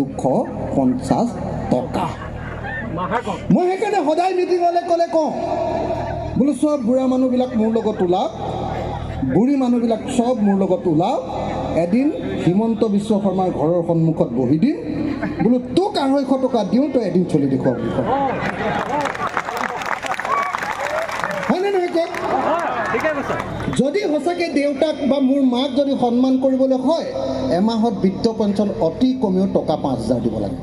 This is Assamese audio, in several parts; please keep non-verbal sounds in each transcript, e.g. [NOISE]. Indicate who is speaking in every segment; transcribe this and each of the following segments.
Speaker 1: দুশ পঞ্চাছ টকা। মই সেইকাৰণে সদায় মিটিঙলৈ ক'লে কওঁ বোলো চব বুঢ়া মানুহবিলাক মোৰ লগত ওলাওক বুঢ়ী মানুহবিলাক চব মোৰ লগত ওলাওক এদিন হিমন্ত বিশ্ব শৰ্মাৰ ঘৰৰ সন্মুখত বহি দিম বোলো তোক আঢ়ৈশ টকা দিওঁ তই এদিন চলি দেখুৱা বুলি কওঁ হয়নে নহয় কওক? যদি সঁচাকৈ দেউতাক বা মোৰ মাক যদি সন্মান কৰিবলৈ হয় এমাহত বৃদ্ধ পেঞ্চন অতি কমেও টকা পাঁচ হাজাৰ দিব লাগে।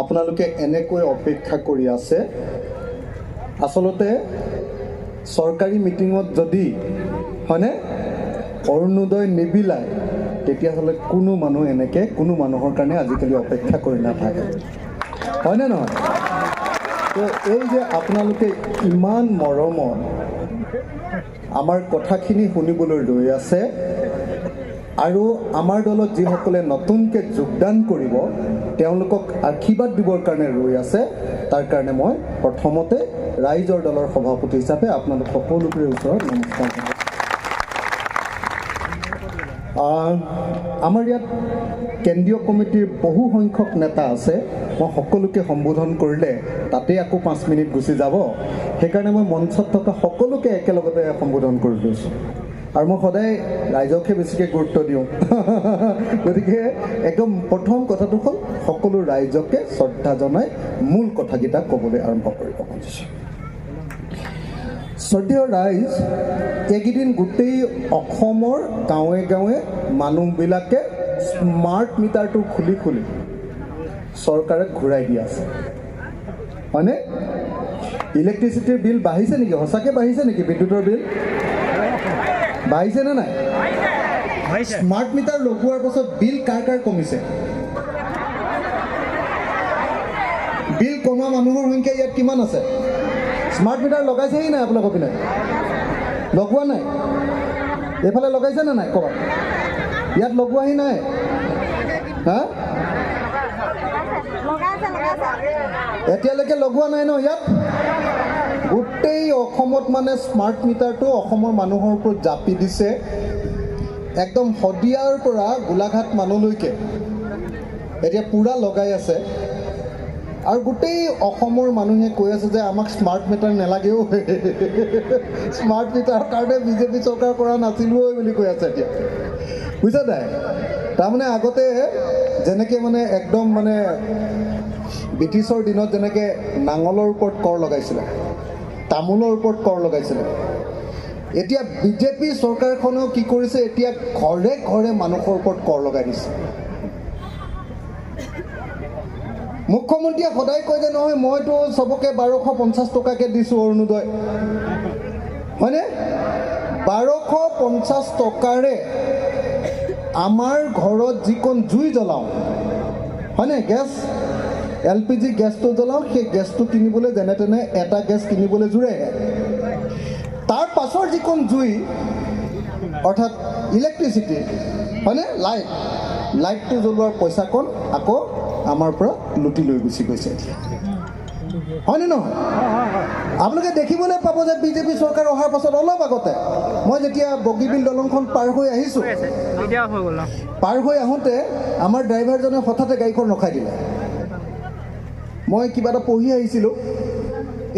Speaker 1: আপোনালোকে এনেকৈ অপেক্ষা কৰি আছে। আচলতে চৰকাৰী মিটিঙত যদি হয়নে? অৰুণোদয় নিবিলায় তেতিয়াহ'লে কোনো মানুহ এনেকৈ কোনো মানুহৰ কাৰণে আজিকালি অপেক্ষা কৰি নাথাকে। হয়নে নহয়? তো এই যে আপোনালোকে ইমান মৰমত আমাৰ কথাখিনি শুনিবলৈ ৰৈ আছে। আৰু আমাৰ দলত যিসকলে নতুনকৈ যোগদান কৰিব তেওঁলোকক আশীৰ্বাদ দিবৰ কাৰণে ৰৈ আছে। তাৰ কাৰণে মই প্ৰথমতে ৰাইজৰ দলৰ সভাপতি হিচাপে আপোনালোক সকলোৰে ওচৰত নমস্কাৰ আমাৰ ইয়াত কেন্দ্ৰীয় কমিটিৰ বহু সংখ্যক নেতা আছে। মই সকলোকে সম্বোধন কৰিলে তাতেই আকৌ পাঁচ মিনিট গুচি যাব। সেইকাৰণে মই মঞ্চত থকা সকলোকে একেলগতে সম্বোধন কৰি লৈছোঁ। আৰু মই সদায় ৰাইজকহে বেছিকৈ গুৰুত্ব দিওঁ। [LAUGHS] গতিকে একদম প্ৰথম কথাটো হ'ল সকলো ৰাইজকে শ্ৰদ্ধা জনাই মূল কথাকেইটা ক'বলৈ আৰম্ভ কৰিব খুজিছোঁ। শ্ৰদ্ধেয় ৰাইজ এইকেইদিন গোটেই অসমৰ গাঁৱে গাঁৱে মানুহবিলাকে স্মাৰ্ট মিটাৰটো খুলি খুলি চৰকাৰে ঘূৰাই দি আছে। হয়নে? ইলেক্ট্ৰিচিটিৰ বিল বাঢ়িছে নেকি? সঁচাকৈ বাঢ়িছে নেকি বিদ্যুতৰ বিল বাঢ়িছে নে নাই? স্মাৰ্ট মিটাৰ লগোৱাৰ পাছত বিল কাৰ কাৰ কমিছে? বিল কমা মানুহৰ সংখ্যা ইয়াত কিমান আছে? স্মাৰ্ট মিটাৰ লগাইছেহি নাই আপোনালোকৰ পিনে? লগোৱা নাই? এইফালে লগাইছে নে নাই? ক'ৰবাত ইয়াত লগোৱাহি নাই? হা? এতিয়ালৈকে লগোৱা নাই ন ইয়াত? গোটেই অসমত মানে স্মাৰ্ট মিটাৰটো অসমৰ মানুহৰ ওপৰত জাপি দিছে। একদম শদিয়াৰ পৰা গোলাঘাট মানুহলৈকে এতিয়া পূৰা লগাই আছে। আৰু গোটেই অসমৰ মানুহে কৈ আছে যে আমাক স্মাৰ্ট মিটাৰ নালাগেও। স্মাৰ্ট মিটাৰৰ কাৰণে বিজেপি চৰকাৰ কৰা নাছিলোও বুলি কৈ আছে এতিয়া। বুজিছা নাই? তাৰমানে আগতে যেনেকৈ মানে একদম মানে ব্ৰিটিছৰ দিনত যেনেকৈ নাঙলৰ ওপৰত কৰ লগাইছিলে তামোলৰ ওপৰত কৰ লগাইছিলে। এতিয়া বিজেপি চৰকাৰখনেও কি কৰিছে এতিয়া ঘৰে ঘৰে মানুহৰ ওপৰত কৰ লগাই দিছে। মুখ্যমন্ত্ৰীয়ে সদায় কয় যে নহয় মইতো চবকে বাৰশ পঞ্চাছ টকাকৈ দিছোঁ অৰুণোদয়। হয়নে? বাৰশ পঞ্চাছ টকাৰে আমাৰ ঘৰত যিকণ জুই জ্বলাওঁ হয়নে? গেছ এল পি জি গেছটো জ্বলাওঁ সেই গেছটো কিনিবলৈ যেনে তেনে এটা গেছ কিনিবলৈ জোৰেহে তাৰ পাছৰ যিকণ জুই অৰ্থাৎ ইলেক্ট্ৰিচিটি হয়নে? লাইট লাইটটো জ্বলোৱাৰ পইচাকণ আকৌ আমাৰ পৰা লুটি লৈ গুচি গৈছে হয়নে নহয়? আপোনালোকে দেখিবলৈ পাব যে বিজেপি চৰকাৰ অহাৰ পাছত অলপ আগতে মই যেতিয়া বগীবিল দলংখন পাৰ হৈ আহিছোঁ পাৰ হৈ আহোঁতে আমাৰ ড্ৰাইভাৰজনে হঠাতে গাড়ীখন ৰখাই দিলে। মই কিবা এটা পঢ়ি আহিছিলোঁ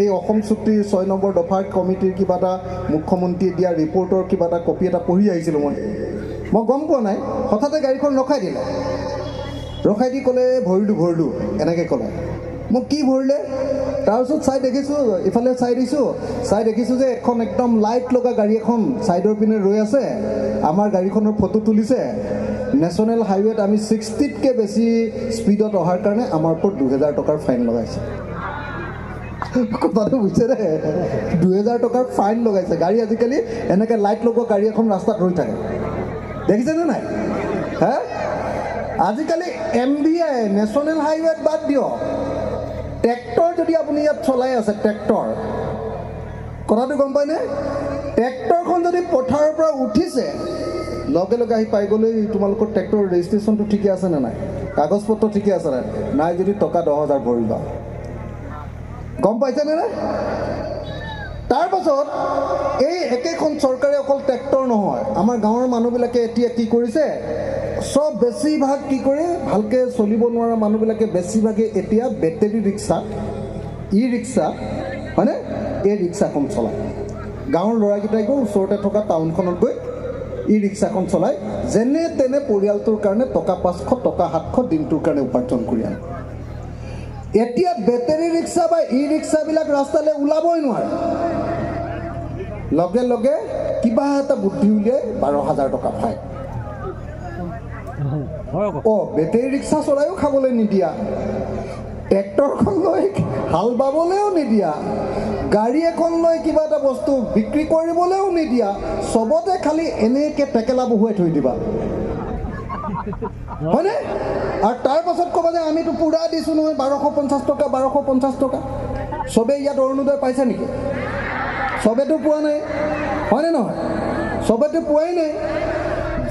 Speaker 1: এই অসম চুক্তিৰ ছয় নম্বৰ দফাৰ কমিটিৰ কিবা এটা মুখ্যমন্ত্ৰীয়ে দিয়া ৰিপৰ্টৰ কিবা এটা কপি এটা পঢ়ি আহিছিলোঁ মই। মই গম পোৱা নাই হঠাতে গাড়ীখন ৰখাই দিলে। ৰখাই দি ক'লে ভৰিলোঁ ভৰিলোঁ এনেকৈ ক'লে। মোক কি ভৰিলে? তাৰপিছত চাই দেখিছোঁ ইফালে চাই দিছোঁ চাই দেখিছোঁ যে এখন একদম লাইট লগা গাড়ী এখন ছাইডৰ পিনে ৰৈ আছে। আমাৰ গাড়ীখনৰ ফটো তুলিছে। নেশ্যনেল হাইৱেত আমি ছিক্সটিতকৈ বেছি স্পীডত অহাৰ কাৰণে আমাৰ ওপৰত দুহেজাৰ টকাৰ ফাইন লগাইছে। কথাটো বুজিছেনে দুহেজাৰ টকাৰ ফাইন লগাইছে। গাড়ী আজিকালি এনেকৈ লাইট লগোৱা গাড়ী এখন ৰাস্তাত ৰৈ থাকে। দেখিছেনে নাই? হে? আজিকালি এম বি আই নেশ্যনেল হাইৱেত বাদ দিয়ক। ট্ৰেক্টৰ যদি আপুনি ইয়াত চলাই আছে ট্ৰেক্টৰ কথাটো গম পায়নে ট্ৰেক্টৰখন যদি পথাৰৰ পৰা উঠিছে লগে লগে আহি পাই গ'লে তোমালোকৰ ট্ৰেক্টৰৰ ৰেজিষ্ট্ৰেশ্যনটো ঠিকে আছে নে নাই? কাগজ পত্ৰ ঠিকে আছে নাই? নাই যদি টকা দহ হাজাৰ ভৰিবা। গম পাইছেনে নাই তাৰপাছত এই একেখন চৰকাৰে অকল ট্ৰেক্টৰ নহয় আমাৰ গাঁৱৰ মানুহবিলাকে এতিয়া কি কৰিছে? চব বেছিভাগ কি কৰে ভালকৈ চলিব নোৱাৰা মানুহবিলাকে বেছিভাগে এতিয়া বেটেৰী ৰিক্সা ই ৰিক্সা হয়নে? এই ৰিক্সাখন চলায়। গাঁৱৰ ল'ৰাকেইটাই গৈ ওচৰতে থকা টাউনখনত গৈ ই ৰিক্সাখন চলাই যেনে তেনে পৰিয়ালটোৰ কাৰণে টকা পাঁচশ টকা সাতশ দিনটোৰ কাৰণে উপাৰ্জন কৰি আনে। এতিয়া বেটেৰী ৰিক্সা বা ই ৰিক্সাবিলাক ৰাস্তালৈ ওলাবই নোৱাৰে। লগে লগে কিবা এটা বুদ্ধি উলিয়াই বাৰ হাজাৰ টকা পায়। অঁ বেটেৰী ৰিক্সা চলায়ো খাবলৈ নিদিয়া। ট্ৰেক্টৰখন লৈ হাল বাবলৈও নিদিয়া। গাড়ী এখন লৈ কিবা এটা বস্তু বিক্ৰী কৰিবলৈও নিদিয়া। চবতে খালি এনেকৈ টেকেলা বহুৱাই থৈ দিবা। [LAUGHS] হয়নে? আৰু তাৰ পাছত ক'বা যে আমিতো পূৰা দিছোঁ নহয় বাৰশ পঞ্চাছ টকা বাৰশ পঞ্চাছ টকা। চবেই ইয়াত অৰুণোদয় পাইছে নেকি? চবেতো পোৱা নাই। হয়নে নহয়? চবেতো পোৱাই নাই।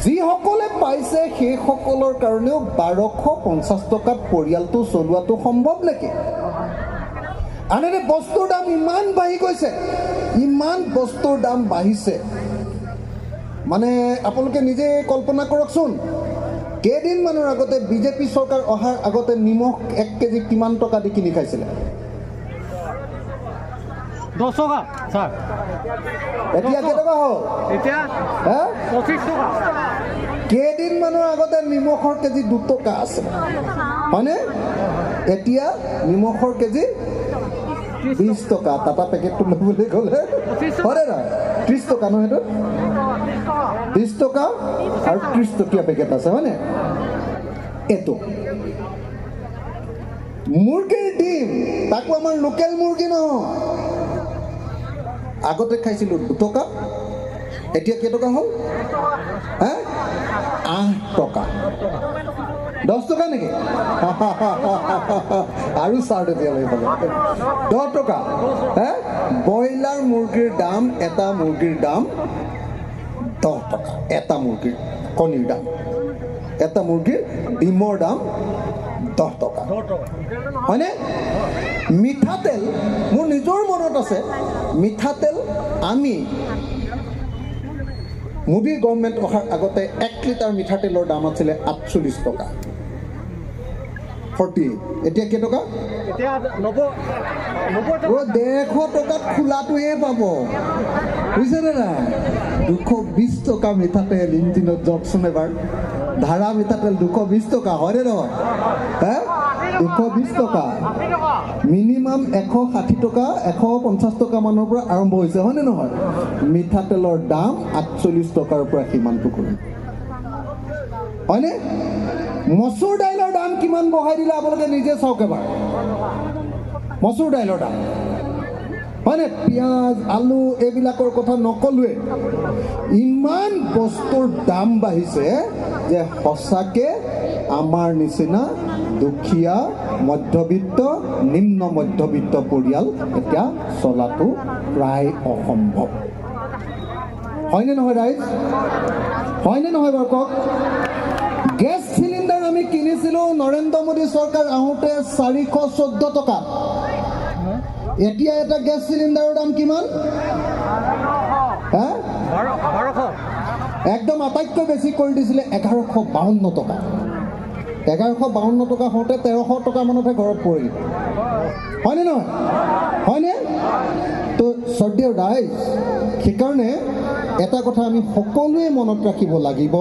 Speaker 1: যিসকলে পাইছে সেইসকলৰ কাৰণেও বাৰশ পঞ্চাছ টকাত পৰিয়ালটো চলোৱাটো সম্ভৱ নেকি? আনহাতে বস্তুৰ দাম ইমান বাঢ়ি গৈছে। ইমান বস্তুৰ দাম বাঢ়িছে। মানে আপোনালোকে নিজে কল্পনা কৰকচোন কেইদিনমানৰ আগতে বিজেপি চৰকাৰ অহাৰ আগতে নিমখ এক কেজি কিমান টকা দি কিনি খাইছিলে?
Speaker 2: দহ টকা ছাৰ।
Speaker 1: এতিয়া কেইটকা হ'ল?
Speaker 2: এতিয়া পঁচিছ টকা।
Speaker 1: কেইদিনমানৰ আগতে নিমখৰ কেজি দুটকা আছে। হয়নে? এতিয়া নিমখৰ কেজি বিছ টকা। টাটা পেকেটটো ল'বলৈ গ'লে হয়নে নহয়? ত্ৰিছ টকা ন সেইটো? বিছ টকা আৰু ত্ৰিছ টকীয়া পেকেট আছে হয়নে? এইটো। মুৰ্গীৰ ডিম তাকো আমাৰ লোকেল মুৰ্গী নহয়। আগতে খাইছিলোঁ দুটকা এতিয়া কেইটকা হ'ল? হে? আঠ টকা। দহ টকা নেকি? [LAUGHS] আৰু চাৰ তেতিয়া লৈ পালে দহ টকা। হে? ব্ৰইলাৰ মুৰ্গীৰ দাম এটা মুৰ্গীৰ দাম দহ টকা। এটা মুৰ্গীৰ কণীৰ দাম। এটা মুৰ্গীৰ ডিমৰ দাম দহ টকা। হয়নে? মিঠাতেল মোৰ নিজৰ মনত আছে। মিঠাতেল আমি মোদীৰ গভৰ্ণমেণ্ট অহাৰ আগতে এক লিটাৰ মিঠাতেলৰ দাম আছিলে আঠচল্লিছ টকা। ফৰ্টি এতিয়া কেইটকা ডেৰশ টকাত খোলাটোহে পাব। বুজিছেনে নাই? দুশ বিছ টকা মিঠাতেল ইঞ্জিনত যাওকচোন এবাৰ। ধাৰা মিঠাতেল দুশ বিছ টকা হয়নে নহয়? হে? টকা
Speaker 2: আশী টকা।
Speaker 1: মিনিমাম এশ ষাঠি টকা এশ পঞ্চাছ টকা মানৰ পৰা আৰম্ভ হৈছে হয়নে নহয়? মিঠাতেলৰ দাম আঠচল্লিছ টকাৰ পৰা সিমানটো কৰিম হয়নে? মচুৰ দাইলৰ দাম কিমান বঢ়াই দিলে আপোনালোকে নিজে চাওক এবাৰ। মচুৰ দাইলৰ দাম। হয়নে? পিঁয়াজ আলু এইবিলাকৰ কথা নকলোৱে। ইমান বস্তুৰ দাম বাঢ়িছে যে সঁচাকৈ আমাৰ নিচিনা দুখীয়া মধ্যবিত্ত নিম্ন মধ্যবিত্ত পৰিয়াল এতিয়া চলাটো প্ৰায় অসম্ভৱ। হয়নে নহয় ৰাইজ? হয়নে নহয় বাৰু কওক? গেছ চিলিণ্ডাৰ আমি কিনিছিলোঁ নৰেন্দ্ৰ মোদী চৰকাৰ আহোঁতে চাৰিশ চৈধ্য টকা। এতিয়া এটা গেছ চিলিণ্ডাৰৰ দাম কিমান? একদম আটাইতকৈ বেছি কৰি দিছিলে এঘাৰশ বাৱন্ন টকা। এঘাৰশ বাৱন্ন টকা হওঁতে তেৰশ টকা মানতহে ঘৰত পৰিল। হয়নে নহয়? হয়নে? তো শ্ৰদ্ধেয় ৰাইজ সেইকাৰণে এটা কথা আমি সকলোৱে মনত ৰাখিব লাগিব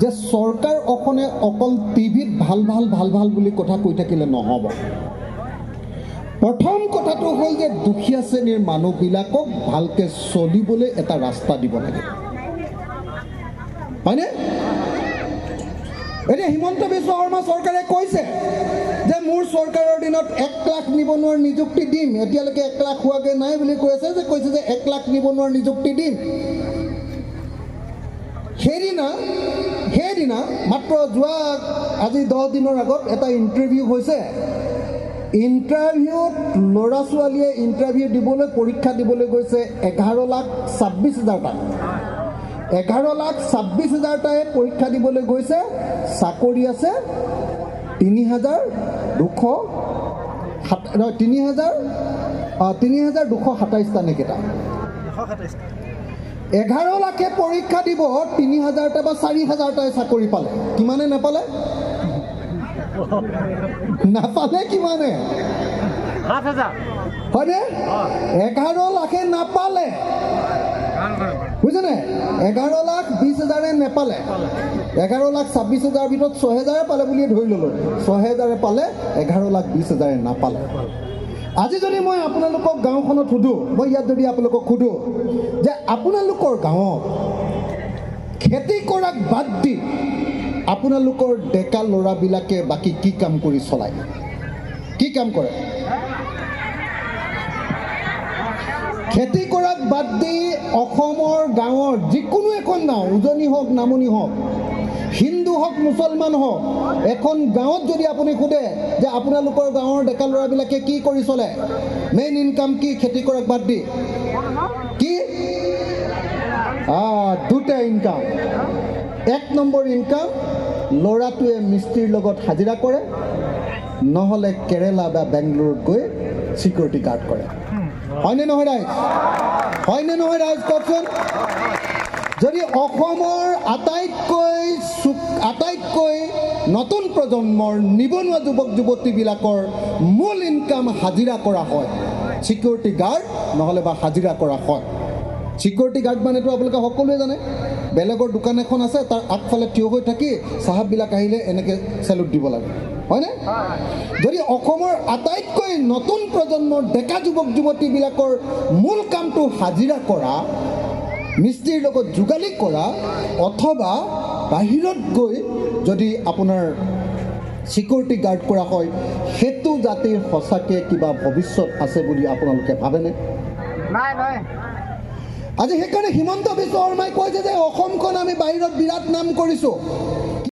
Speaker 1: যে চৰকাৰ অকণে অকল টিভিত ভাল ভাল ভাল ভাল বুলি কথা কৈ থাকিলে নহ'ব। প্ৰথম কথাটো হ'ল যে দুখীয়া শ্ৰেণীৰ মানুহবিলাকক ভালকৈ চলিবলৈ এটা ৰাস্তা দিব লাগে। হয়নে? এতিয়া হিমন্ত বিশ্ব শৰ্মা চৰকাৰে কৈছে যে মোৰ চৰকাৰৰ দিনত এক লাখ নিবনুৱাৰ নিযুক্তি দিম। এতিয়ালৈকে এক লাখ হোৱাগৈ নাই বুলি কৈ আছে যে কৈছে যে এক লাখ নিবনুৱাৰ নিযুক্তি দিম। সেইদিনা সেইদিনা মাত্ৰ যোৱা আজি দহ দিনৰ আগত এটা ইণ্টাৰভিউ হৈছে। ইণ্টাৰভিউত ল'ৰা ছোৱালীয়ে ইণ্টাৰভিউ দিবলৈ পৰীক্ষা দিবলৈ গৈছে এঘাৰ লাখ ছাব্বিছ হাজাৰটা এঘাৰ লাখ ছাব্বিছ হাজাৰটাই পৰীক্ষা দিবলৈ গৈছে। চাকৰি আছে তিনি হাজাৰ দুশ সাত তিনি হাজাৰ তিনি হাজাৰ দুশ সাতাইছটা নেকেইটা এঘাৰ লাখে পৰীক্ষা দিব তিনি হাজাৰটা বা চাৰি হাজাৰটাই চাকৰি পালে। কিমানে নাপালে? নাপালে কিমানে? হয়নে? এঘাৰ লাখে নাপালে। বুজিছেনে? এঘাৰ লাখ বিছ হাজাৰে নেপালে? এঘাৰ লাখ ছাব্বিছ হাজাৰৰ ভিতৰত ছহেজাৰে পালে বুলিয়ে ধৰি ল'লোঁ। ছহেজাৰে পালে এঘাৰ লাখ বিছ হাজাৰে নাপালে। আজি যদি মই আপোনালোকক গাঁওখনত সোধোঁ মই ইয়াত যদি আপোনালোকক সোধোঁ যে আপোনালোকৰ গাঁৱত খেতি কৰাক বাদ দি আপোনালোকৰ ডেকা ল'ৰাবিলাকে বাকী কি কাম কৰি চলায়? কি কাম কৰে? খেতি কৰাক বাদ দি অসমৰ গাঁৱৰ যিকোনো এখন গাঁও উজনি হওক নামনি হওক হিন্দু হওক মুছলমান হওক এখন গাঁৱত যদি আপুনি সোধে যে আপোনালোকৰ গাঁৱৰ ডেকা ল'ৰাবিলাকে কি কৰি চলে মেইন ইনকাম কি খেতি কৰাক বাদ দি কি? দুটা ইনকাম এক নম্বৰ ইনকাম ল'ৰাটোৱে মিস্ত্ৰীৰ লগত হাজিৰা কৰে নহ'লে কেৰেলা বা বেংগলোৰত গৈ চিকিউৰিটি গাৰ্ড কৰে। হয়নে নহয় ৰাইজ? হয়নে নহয় ৰাইজ কওকচোন? যদি অসমৰ আটাইতকৈ আটাইতকৈ নতুন প্ৰজন্মৰ নিবনুৱা যুৱক যুৱতীবিলাকৰ মূল ইনকাম হাজিৰা কৰা হয় চিকিউৰিটি গাৰ্ড নহ'লে বা হাজিৰা কৰা হয়। চিকিউৰিটি গাৰ্ড মানেতো আপোনালোকে সকলোৱে জানে। বেলেগৰ দোকান এখন আছে তাৰ আগফালে থিয় হৈ থাকি চাহাববিলাক আহিলে এনেকৈ চেলুট দিব লাগে। হয়নে? যদি অসমৰ আটাইতকৈ নতুন প্ৰজন্মৰ ডেকা যুৱক যুৱতীবিলাকৰ মূল কামটো হাজিৰা কৰা মিস্ত্ৰীৰ লগত যোগালী কৰা অথবা বাহিৰত গৈ যদি আপোনাৰ চিকিউৰিটি গাৰ্ড কৰা হয় সেইটো জাতিৰ সঁচাকৈ কিবা ভৱিষ্যত আছে বুলি আপোনালোকে ভাবেনে?
Speaker 2: নাই নাই।
Speaker 1: আজি সেইকাৰণে হিমন্ত বিশ্ব শৰ্মাই কৈছে যে অসমখন আমি বাহিৰত বিৰাট নাম কৰিছোঁ।